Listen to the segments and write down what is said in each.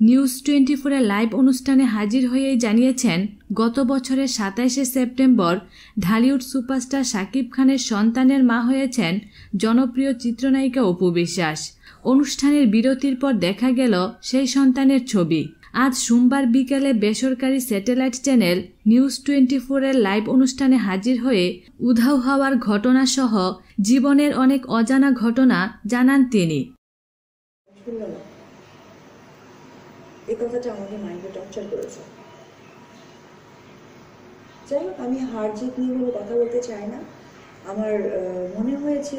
News twenty ফোরের live অনুষ্ঠানে হাজির হয়েই জানিয়েছেন, গত বছরের সাতাইশে সেপ্টেম্বর ঢালিউড সুপারস্টার শাকিব খানের সন্তানের মা হয়েছেন জনপ্রিয় চিত্রনায়িকা অপু বিশ্বাস। অনুষ্ঠানের বিরতির পর দেখা গেল সেই সন্তানের ছবি। আজ সোমবার বিকেলে বেসরকারি স্যাটেলাইট চ্যানেল নিউজ টোয়েন্টি ফোরের লাইভ অনুষ্ঠানে হাজির হয়ে উধাও হওয়ার ঘটনাসহ জীবনের অনেক অজানা ঘটনা জানান তিনি। এই কথাটা আমাকে মাইন্ডে টর্চার করেছে। যাই হোক, আমি হার জিত নিয়ে কোনো কথা বলতে চাই না। আমার মনে হয়েছে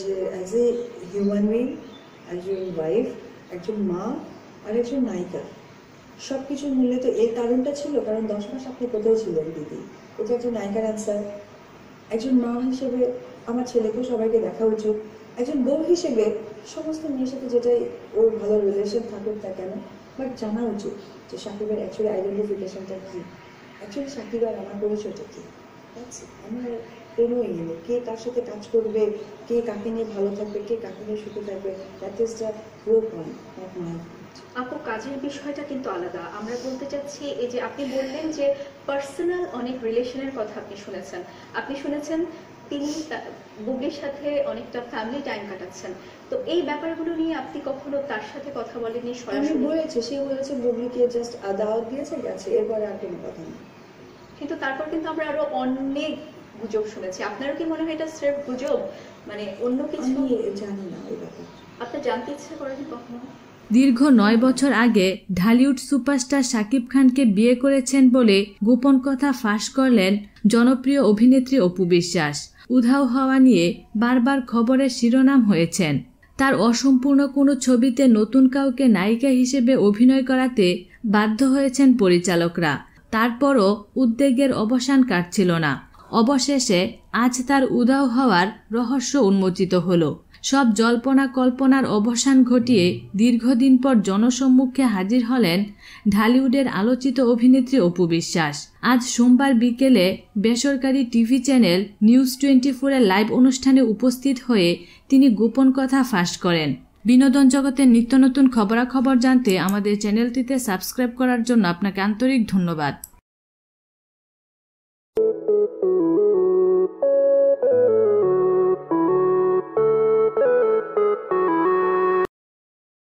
যে অ্যাজ এ হিউম্যান বিং একজন ওয়াইফ একজন মা আর একজন নায়িকা সব কিছুর মূল্যে তো এই কারণটা ছিল, কারণ দশ মাস আপনি কোথাও ছিলেন দিদি? এটা একজন নায়িকার অ্যান্সার একজন মা হিসেবে আমার ছেলেকেও সবাইকে দেখা উচিত। একজন বউ হিসেবে সমস্ত মেয়ের সাথে যেটাই ওর ভালো রিলেশন থাকুক তা কেন? বাট জানা উচিত যে সাকিবের অ্যাকচুয়ালি আইডেন্টিফিকেশনটা কী? অ্যাকচুয়ালি সাকিব আর আমার পরিচয়টা কী. আমার কোনো ইয়ে নেই। কে কার সাথে কাজ করবে, কে কাকে নিয়ে ভালো থাকবে, কে কাকে নিয়ে সুখে থাকবে that is the pro point not my আপু, কাজের বিষয়টা কিন্তু আলাদা। আমরা বলতে চাচ্ছি, এই যে আপনি বললেন যে পার্সোনাল অনেক রিলেশনের কথা আপনি শুনেছেন। আপনি শুনেছেন তিনি তা- সাথে অনেকটা ফ্যামিলি টাইম কাটাচ্ছেন। তো এই ব্যাপারগুলো নিয়ে আপনি কখনো তার সাথে কথা বলেননি? সরাসরি বলেছি সে বলেছে বুবলিকে জাস্ট দাওয়াত দিয়েছে গেছে। এরপরে আর কোনো কথা নেই। কিন্তু তারপর কিন্তু আমরা আরও অনেক গুজব শুনেছি। আপনারও কি মনে হয় এটা স্রেফ গুজব? মানে অন্য কিছু জানি না ওই ব্যাপারটা। আপনার জানতে ইচ্ছে করেনি কখনো? দীর্ঘ নয় বছর আগে ঢালিউড সুপারস্টার শাকিব খানকে বিয়ে করেছেন বলে গোপন কথা ফাঁস করলেন জনপ্রিয় অভিনেত্রী অপু বিশ্বাস। উধাও হওয়া নিয়ে বারবার খবরের শিরোনাম হয়েছেন। তার অসম্পূর্ণ কোনো ছবিতে নতুন কাউকে নায়িকা হিসেবে অভিনয় করাতে বাধ্য হয়েছেন পরিচালকরা। তারপরও উদ্বেগের অবসান কাটছিল না। অবশেষে আজ তার উধাও হওয়ার রহস্য উন্মোচিত হলো। সব জল্পনা কল্পনার অবসান ঘটিয়ে দীর্ঘদিন পর জনসম্মুখে হাজির হলেন ঢালিউডের আলোচিত অভিনেত্রী অপু বিশ্বাস। আজ সোমবার বিকেলে বেসরকারি টিভি চ্যানেল নিউজ টোয়েন্টি ফোরের লাইভ অনুষ্ঠানে উপস্থিত হয়ে তিনি গোপন কথা ফাঁস করেন। বিনোদন জগতের নিত্য নতুন খবরাখবর জানতে আমাদের চ্যানেলটিতে সাবস্ক্রাইব করার জন্য আপনাকে আন্তরিক ধন্যবাদ।